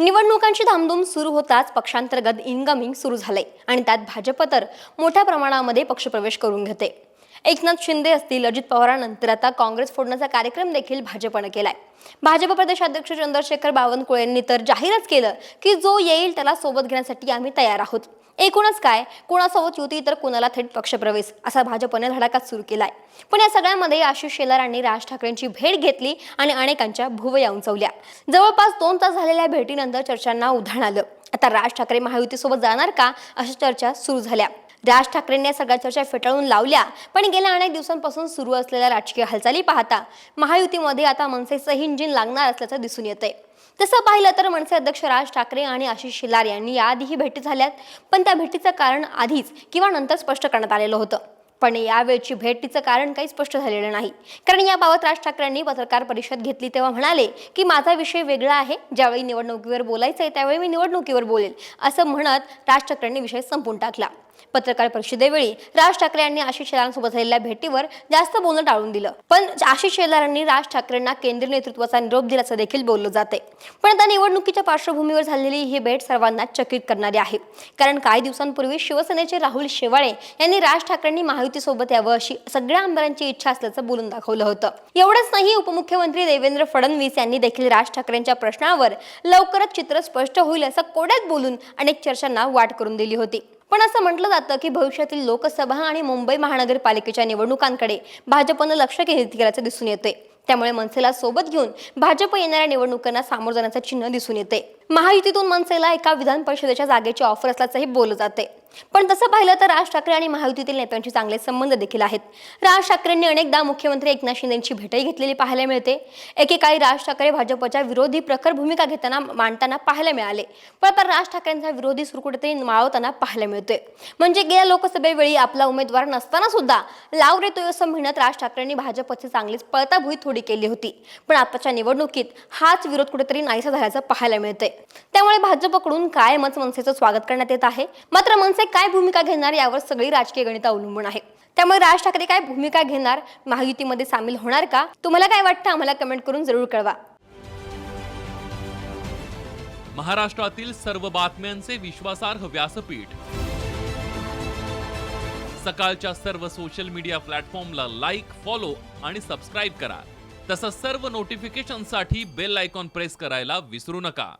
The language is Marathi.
निवडणुकांची धामधूम सुरू होताच पक्षांतर्गत इनकमिंग सुरू झाले आणि त्यात भाजप तर मोठ्या प्रमाणामध्ये पक्षप्रवेश करून घेते. एकनाथ शिंदे असतील अजित पवारांनंतर आता काँग्रेस फोडण्याचा कार्यक्रम देखील भाजपनं केलाय. भाजप प्रदेशाध्यक्ष चंद्रशेखर बावनकुळे यांनी तर जाहीरच केलं की जो येईल त्याला सोबत घेण्यासाठी आम्ही तयार आहोत. एकूणच काय? कोणासोबत युती तर कोणाला थेट पक्षप्रवेश? असा भाजपने धडाकाच सुरू केलाय. पण या सगळ्यामध्ये आशिष शेलारांनी राज ठाकरेंची भेट घेतली आणि अनेकांच्या भुवया उंचवल्या. जवळपास दोन तास झालेल्या भेटीनंतर चर्चांना उधाण आलं. आता राज ठाकरे महायुतीसोबत जाणार का? अशा चर्चा सुरू झाल्या. राज ठाकरेंनी या सगळ्या चर्चा फेटाळून लावल्या. पण गेल्या अनेक दिवसांपासून सुरू असलेल्या राजकीय हालचाली पाहता महायुतीमध्ये आता मनसेचं इंजिन लागणार असल्याचं दिसून येतंय. तसं पाहिलं तर मनसे अध्यक्ष राज ठाकरे आणि आशिष शेलार यांनी याआधीही भेटी झाल्यात. पण त्या भेटीचं कारण आधीच किंवा नंतर स्पष्ट करण्यात आलेलं होतं. पण यावेळची भेटीचं कारण काही स्पष्ट झालेलं नाही. कारण याबाबत राज ठाकरेंनी पत्रकार परिषद घेतली तेव्हा म्हणाले की माझा विषय वेगळा आहे. ज्यावेळी निवडणुकीवर बोलायचं आहे त्यावेळी मी निवडणुकीवर बोलेल. असं म्हणत राज ठाकरेंनी विषय संपून टाकला. पत्रकार परिषदेवेळी राज ठाकरे यांनी आशिष शेलारांसोबत झालेल्या भेटीवर जास्त बोलणं टाळून दिलं. पण आशिष शेलारांनी राज ठाकरेंना केंद्रीय नेतृत्वाचा निरोप दिल्याचं देखील बोललं जाते पण आता निवडणुकीच्या पार्श्वभूमीवर झालेली ही भेट सर्वांना चकित करणारी आहे. कारण काही दिवसांपूर्वी शिवसेनेचे राहुल शेवाळे यांनी राज ठाकरेंनी महायुतीसोबत यावं अशी सगळ्या आमदारांची इच्छा असल्याचं बोलून दाखवलं होतं. एवढंच नाही उपमुख्यमंत्री देवेंद्र फडणवीस यांनी देखील राज ठाकरेंच्या प्रश्नावर लवकरच चित्र स्पष्ट होईल असं कोड्यात बोलून अनेक चर्चांना वाट करून दिली होती. पण असं म्हटलं जातं की भविष्यातील लोकसभा आणि मुंबई महानगरपालिकेच्या निवडणुकांकडे भाजपनं लक्ष केंद्रित केल्याचं दिसून येते त्यामुळे मनसेला सोबत घेऊन भाजप येणाऱ्या निवडणुकांना सामोर जाण्याचं चिन्ह दिसून येते महायुतीतून मनसेला एका विधान परिषदेच्या जागेची ऑफर असल्याचंही बोललं जाते पण तसं पाहिलं तर राज ठाकरे आणि महायुतीतील नेत्यांचे चांगले संबंध देखील आहेत. राज ठाकरेंनी अनेकदा मुख्यमंत्री एकनाथ शिंदेची भेटही घेतलेली पाहायला मिळते. एकेकाळी राज ठाकरे भाजपच्या विरोधी प्रखर भूमिका घेताना मांडताना पाहायला मिळाले. पण पण राज ठाकरेंचा विरोधी सुरू कुठेतरी माळवताना पाहायला मिळतोय. म्हणजे गेल्या लोकसभेवेळी आपला उमेदवार नसताना सुद्धा लाव रे तो असं म्हणत राज ठाकरेंनी भाजपची चांगलीच पळताभुई थोडी केली होती. पण आताच्या निवडणुकीत हाच विरोध कुठेतरी नाहीसा झाल्याचं पाहायला मिळतंय. त्यामुळे भाजपकडून कायमच मनसेचं स्वागत करण्यात येत आहे? मात्र मनसे काय भूमिका घेणार यावर सगळी राजकीय गणित अवलंबून आहे. त्यामुळे राज ठाकरे काय भूमिका घेणार महायुतीमध्ये सामील होणार का? तुम्हाला काय वाटतं? आम्हाला कमेंट करून जरूर कळवा. महाराष्ट्रातील सर्व बातम्यांचे विश्वासार्ह व्यासपीठ. सकाळच्या सर्व सोशल मीडिया प्लॅटफॉर्मला लाईक फॉलो आणि सबस्क्राईब करा. तसंच सर्व नोटिफिकेशनसाठी बेल आयकॉन प्रेस करायला विसरू नका.